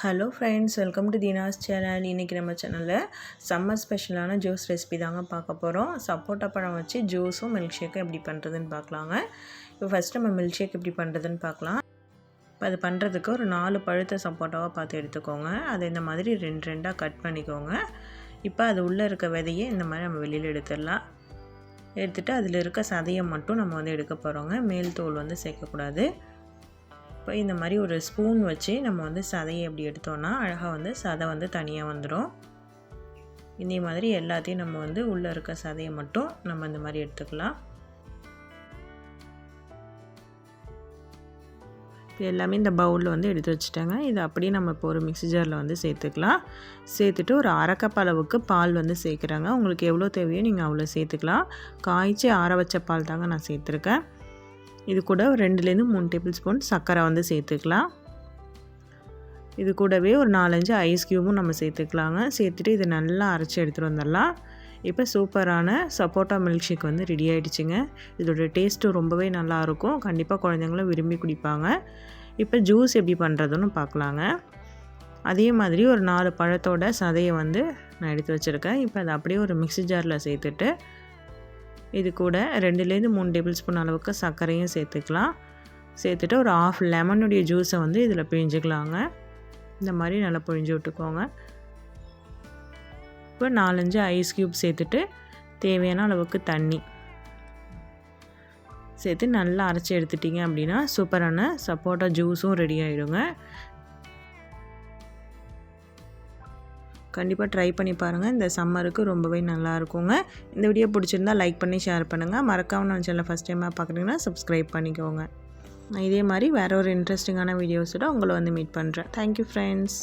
Hello friends welcome to Deena's channel இன்றைக்கி நம்ம சேனலில் சம்மர் ஸ்பெஷலான ஜூஸ் ரெசிபி தாங்க பார்க்க போகிறோம் சப்போட்டா பழம் வச்சு ஜூஸும் மில்க் ஷேக்கும் எப்படி பண்ணுறதுன்னு பார்க்கலாங்க. இப்போ ஃபஸ்ட் நம்ம மில்க் ஷேக் எப்படி பண்ணுறதுன்னு பார்க்கலாம். இப்போ அது பண்ணுறதுக்கு ஒரு நாலு பழுத்த சப்போட்டாவாக பார்த்து எடுத்துக்கோங்க. அதை இந்த மாதிரி ரெண்டு ரெண்டாக கட் பண்ணிக்கோங்க. இப்போ அது உள்ளே இருக்க விதையை இந்த மாதிரி நம்ம வெளியில் எடுத்துடலாம். எடுத்துகிட்டு அதில் இருக்க சதையை மட்டும் நம்ம வந்து எடுக்க போகிறோங்க மேல் தோல் வந்து சேர்க்கக்கூடாது இப்போ இந்த மாதிரி ஒரு ஸ்பூன் வச்சு நம்ம வந்து சதையை எப்படி எடுத்தோன்னா அழகாக வந்து சதை வந்து தனியாக வந்துடும் இதே மாதிரி எல்லாத்தையும் நம்ம வந்து உள்ளே இருக்க சதையை மட்டும் நம்ம இந்த மாதிரி எடுத்துக்கலாம். இப்போ எல்லாமே இந்த பவுலில் வந்து எடுத்து வச்சுட்டாங்க. இதை அப்படியே நம்ம இப்போ ஒரு மிக்சி ஜாரில் வந்து சேர்த்துக்கலாம். சேர்த்துட்டு ஒரு அரைக்கப் அளவுக்கு பால் வந்து சேர்க்குறாங்க. உங்களுக்கு எவ்வளோ தேவையோ நீங்கள் அவ்வளோ சேர்த்துக்கலாம். காய்ச்சி ஆற வச்ச பால் தாங்க நான் சேர்த்துருக்கேன். இது கூட ஒரு ரெண்டுலேருந்து மூணு டேபிள் ஸ்பூன் சர்க்கரை வந்து சேர்த்துக்கலாம். இது கூடவே ஒரு நாலஞ்சு ஐஸ் க்யூபும் நம்ம சேர்த்துக்கலாங்க. சேர்த்துட்டு இதை நல்லா அரைச்சி எடுத்துகிட்டு வந்துடலாம். இப்போ சூப்பரான சப்போட்டா மில்க் ஷேக் வந்து ரெடி ஆகிடுச்சிங்க இதோட டேஸ்ட்டு ரொம்பவே நல்லாயிருக்கும் கண்டிப்பாக குழந்தைங்களும் விரும்பி குடிப்பாங்க. இப்போ ஜூஸ் எப்படி பண்ணுறதுன்னு பார்க்கலாங்க. அதே மாதிரி ஒரு நாலு பழத்தோட சதையை வந்து நான் எடுத்து வச்சுருக்கேன். இப்போ அதை அப்படியே ஒரு மிக்சி ஜாரில் சேர்த்துட்டு இது கூட ரெண்டுலேருந்து மூணு டேபிள் ஸ்பூன் அளவுக்கு சர்க்கரையும் சேர்த்துக்கலாம். சேர்த்துட்டு ஒரு ஆஃப் லெமனுடைய ஜூஸை வந்து இதில் பிழிஞ்சுக்கலாங்க. இந்த மாதிரி நல்லா பிழிஞ்சு விட்டுக்கோங்க. இப்போ நாலஞ்சு ஐஸ் க்யூப் சேர்த்துட்டு தேவையான அளவுக்கு தண்ணி. சேர்த்து நல்லா அரைச்சி எடுத்துட்டிங்க அப்படின்னா சூப்பரான சப்போட்டா ஜூஸும் ரெடி ஆகிடுங்க கண்டிப்பாக ட்ரை பண்ணி பாருங்கள் இந்த சம்மருக்கு ரொம்பவே நல்லா இருக்குங்க. இந்த வீடியோ பிடிச்சிருந்தா லைக் பண்ணி ஷேர் பண்ணுங்கள் மறக்காமல் நான் சேனல் ஃபஸ்ட் டைமாக பார்க்குறீங்கன்னா சப்ஸ்கிரைப் பண்ணிக்கோங்க. நான் இதே மாதிரி வேறு ஒரு இன்ட்ரெஸ்டிங்கான வீடியோஸோட உங்களை வந்து மீட் பண்ணுறேன் தேங்க்யூ ஃப்ரெண்ட்ஸ்